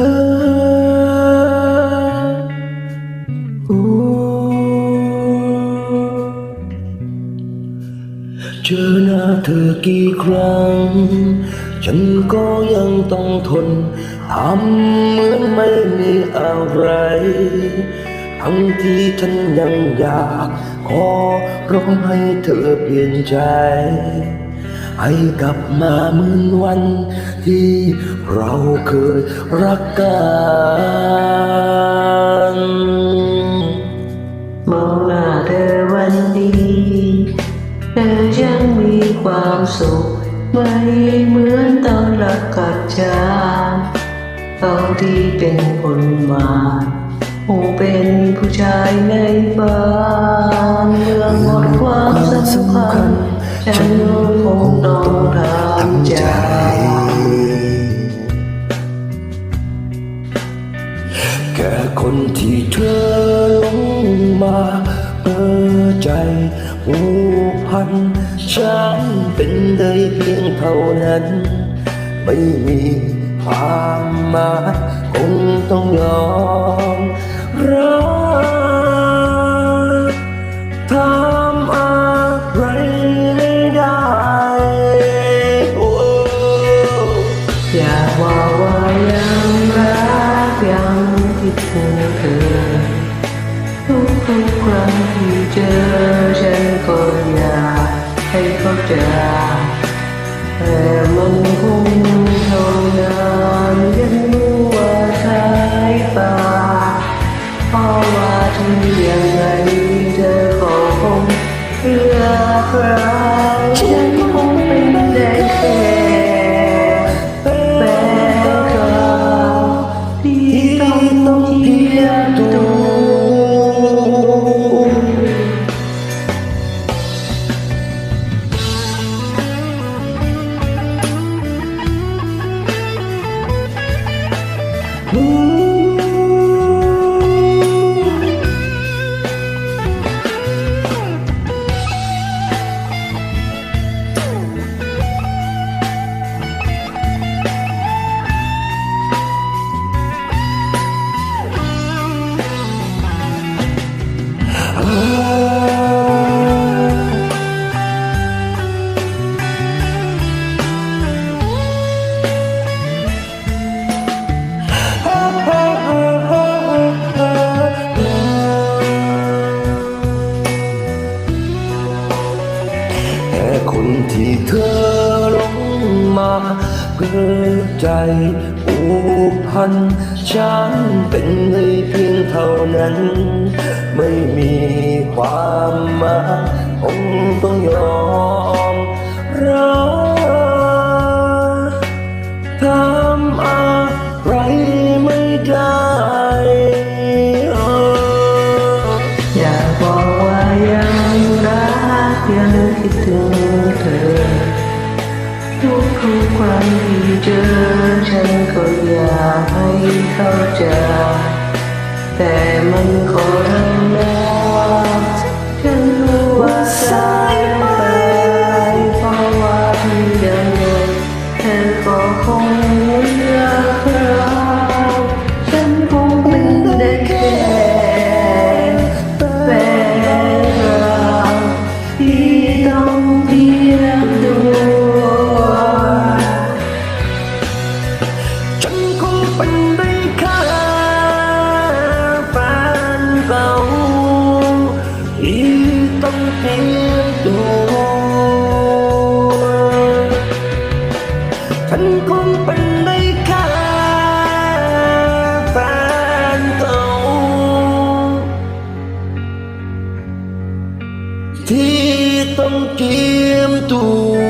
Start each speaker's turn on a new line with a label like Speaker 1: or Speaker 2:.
Speaker 1: เจอหน้าเธอกี่ครั้ง ฉันก็ยังต้องทนทำเหมือนไม่มีอะไร ทั้งที่ฉันยังอยาก ขอร้องให้เธอเปลี่ยนใจ ให้กลับมาเหมือนวัน ที่เราเคยรักกัน
Speaker 2: มองหน้าเธอวันนี้เธอยังมีความสุขไม่เหมือนตอนรักกับฉันตอนที่เป็นคนมาคงเป็นผู้ชายในบ้านเมื่อหมดความสำคัญฉัน
Speaker 1: ผูกพันฉันเป็นได้เพียงเท่านั้น ไม่มีความหมายคงต้องยอมรักทำอะไรไม่ได้อ
Speaker 2: ยากบอกว่ายังรักยังคิดถึงเธอทุกครั้งที่เจอ แต่มันคงทนนานยังรู้ว่าสายตาเพราะว่าทำยังไงเธอก็คงเลือกเรฉันคงเป็นได้แค่ นที่เธ
Speaker 1: อลงมาเกิดใจผูกพันฉันเป็นได้เพียงเท่านั้น ไม่มีความหมายคงต้องยอมรักทำอะไรไม่ได้อ
Speaker 2: ยากบอกว่ายังรักยังคิดถึงเธอ ทุกทุกๆครั้งที่เจอฉันก็อยา ต้องเต
Speaker 1: รียมตัวฉันคงเป็นได้แค่แฟนเก่าที่ต้องเตรียมตัว